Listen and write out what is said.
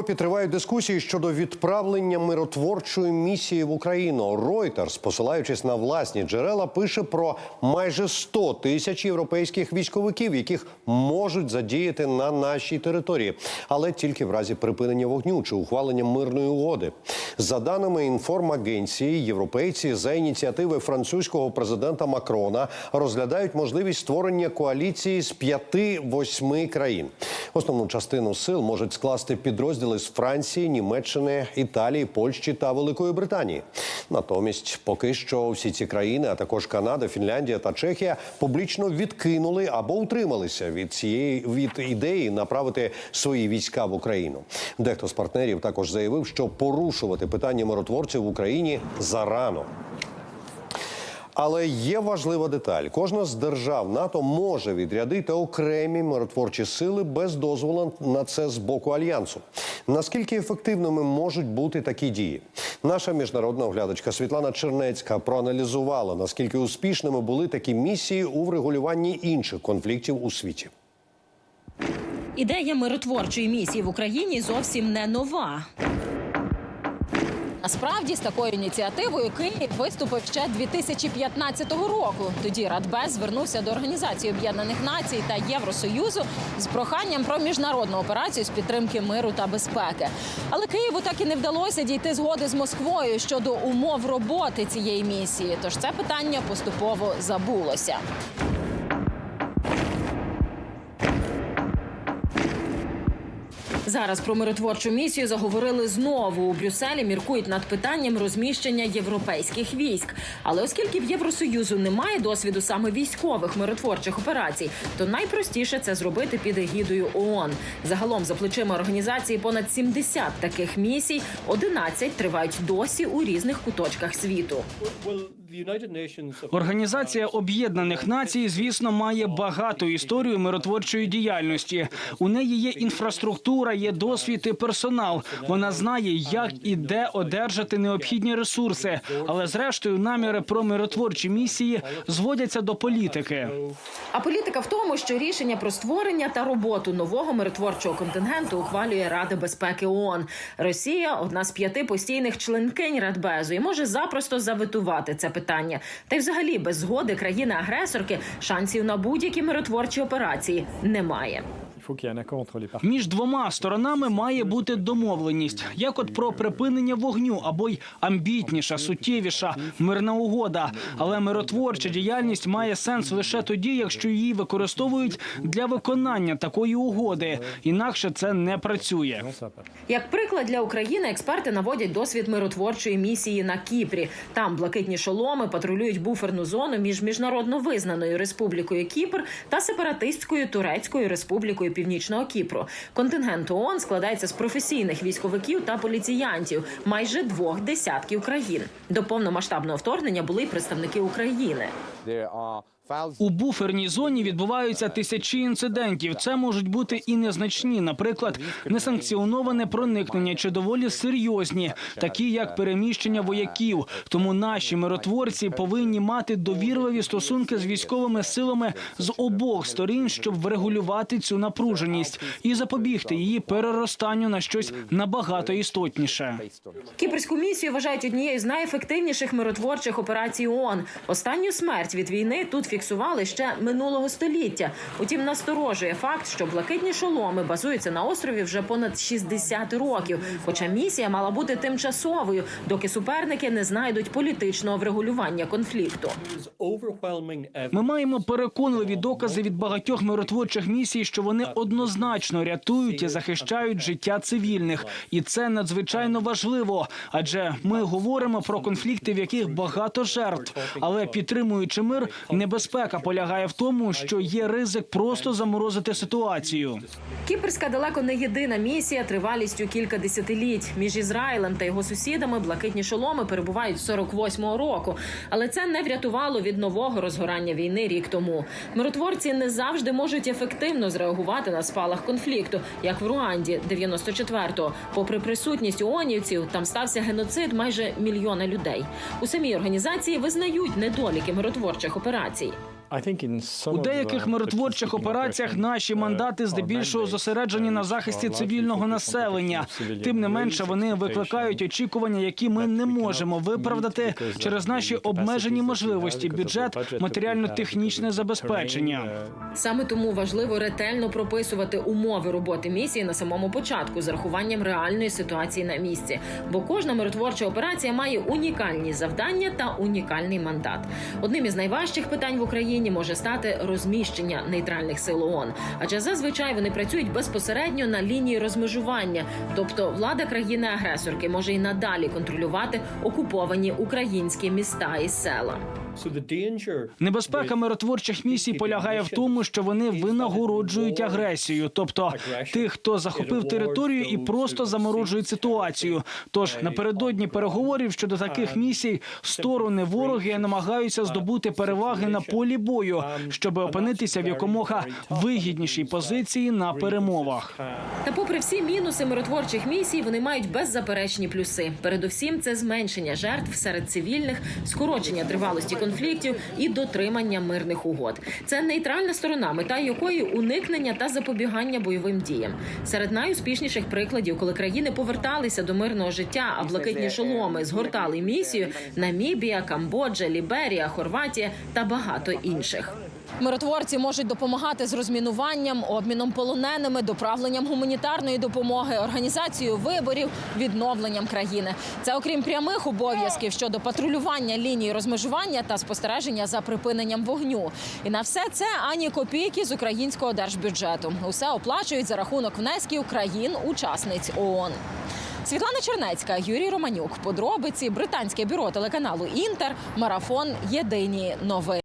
Європі тривають дискусії щодо відправлення миротворчої місії в Україну. Reuters, посилаючись на власні джерела, пише про майже 100 тисяч європейських військовиків, яких можуть задіяти на нашій території, але тільки в разі припинення вогню чи ухвалення мирної угоди. За даними інформагенції, європейці за ініціативи французького президента Макрона розглядають можливість створення коаліції з 5-8 країн. Основну частину сил можуть скласти підрозділи з Франції, Німеччини, Італії, Польщі та Великої Британії. Натомість, поки що всі ці країни, а також Канада, Фінляндія та Чехія, публічно відкинули або утрималися від цієї від ідеї направити свої війська в Україну. Дехто з партнерів також заявив, що порушувати питання миротворців в Україні зарано. Але є важлива деталь: кожна з держав НАТО може відрядити окремі миротворчі сили без дозволу на це з боку альянсу. Наскільки ефективними можуть бути такі дії? Наша міжнародна оглядачка Світлана Чернецька проаналізувала наскільки успішними були такі місії у врегулюванні інших конфліктів у світі. Ідея миротворчої місії в Україні зовсім не нова. Насправді з такою ініціативою Київ виступив ще 2015 року. Тоді Радбез звернувся до Організації Об'єднаних Націй та Євросоюзу з проханням про міжнародну операцію з підтримки миру та безпеки. Але Києву так і не вдалося дійти згоди з Москвою щодо умов роботи цієї місії. Тож це питання поступово забулося. Зараз про миротворчу місію заговорили знову. У Брюсселі міркують над питанням розміщення європейських військ. Але оскільки в Євросоюзу немає досвіду саме військових миротворчих операцій, то найпростіше це зробити під егідою ООН. Загалом за плечима організації понад 70 таких місій, 11 тривають досі у різних куточках світу. Організація Об'єднаних Націй, звісно, має багату історію миротворчої діяльності. У неї є інфраструктура, є досвід і персонал. Вона знає, як і де одержати необхідні ресурси. Але зрештою наміри про миротворчі місії зводяться до політики. А політика в тому, що рішення про створення та роботу нового миротворчого контингенту ухвалює Рада безпеки ООН. Росія одна з п'яти постійних членкинь Радбезу і може запросто заветувати це питання. Та й взагалі без згоди країни-агресорки шансів на будь-які миротворчі операції немає. Між двома сторонами має бути домовленість, як от про припинення вогню або й амбітніша, суттєвіша мирна угода. Але миротворча діяльність має сенс лише тоді, якщо її використовують для виконання такої угоди. Інакше це не працює. Як приклад для України, експерти наводять досвід миротворчої місії на Кіпрі. Там блакитні шоломи патрулюють буферну зону між міжнародно визнаною республікою Кіпр та сепаратистською турецькою республікою Північного Кіпру. Контингент ООН складається з професійних військовиків та поліціянтів майже двох десятків країн. До повномасштабного вторгнення були й представники України. У буферній зоні відбуваються тисячі інцидентів. Це можуть бути і незначні, наприклад, несанкціоноване проникнення чи доволі серйозні, такі як переміщення вояків. Тому наші миротворці повинні мати довірливі стосунки з військовими силами з обох сторін, щоб врегулювати цю напруженість і запобігти її переростанню на щось набагато істотніше. Кіпрську місію вважають однією з найефективніших миротворчих операцій ООН. Останню смерть від війни тут фіксували ще минулого століття. Утім, насторожує факт, що блакитні шоломи базуються на острові вже понад 60 років. Хоча місія мала бути тимчасовою, доки суперники не знайдуть політичного врегулювання конфлікту. Ми маємо переконливі докази від багатьох миротворчих місій, що вони однозначно рятують і захищають життя цивільних, і це надзвичайно важливо. Адже ми говоримо про конфлікти, в яких багато жертв, але підтримуючи мир, небезпека полягає в тому, що є ризик просто заморозити ситуацію. Кіпрська далеко не єдина місія тривалістю кілька десятиліть. Між Ізраїлем та його сусідами блакитні шоломи перебувають з 48-го року. Але це не врятувало від нового розгорання війни рік тому. Миротворці не завжди можуть ефективно зреагувати на спалах конфлікту, як в Руанді 94-го. Попри присутність ООНівців, там стався геноцид майже мільйона людей. У самій організації визнають недоліки миротворчих операцій. У деяких миротворчих операціях наші мандати здебільшого зосереджені на захисті цивільного населення. Тим не менше, вони викликають очікування, які ми не можемо виправдати через наші обмежені можливості, бюджет, матеріально-технічне забезпечення. Саме тому важливо ретельно прописувати умови роботи місії на самому початку з рахуванням реальної ситуації на місці. Бо кожна миротворча операція має унікальні завдання та унікальний мандат. Одним із найважчих питань в Україні може стати розміщення нейтральних сил ООН. адже зазвичай вони працюють безпосередньо на лінії розмежування, тобто влада країни-агресорки може і надалі контролювати окуповані українські міста і села. Небезпека миротворчих місій полягає в тому, що вони винагороджують агресію, тобто тих, хто захопив територію і просто заморожують ситуацію. Тож напередодні переговорів щодо таких місій сторони вороги намагаються здобути переваги на полі бою, щоб опинитися в якомога вигіднішій позиції на перемовах. Та, попри всі мінуси миротворчих місій, вони мають беззаперечні плюси. Передусім, це зменшення жертв серед цивільних, скорочення тривалості конфліктів і дотримання мирних угод. Це нейтральна сторона, мета якої уникнення та запобігання бойовим діям. Серед найуспішніших прикладів, коли країни поверталися до мирного життя, а блакитні шоломи згортали місію Намібія, Камбоджа, Ліберія, Хорватія та багато інших. Миротворці можуть допомагати з розмінуванням, обміном полоненими, доправленням гуманітарної допомоги, організацією виборів, відновленням країни. Це окрім прямих обов'язків щодо патрулювання лінії розмежування та спостереження за припиненням вогню. І на все це ані копійки з українського держбюджету. Усе оплачують за рахунок внесків країн-учасниць ООН. Світлана Чернецька, Юрій Романюк. Подробиці британське бюро телеканалу Інтер. Марафон. Єдині новини.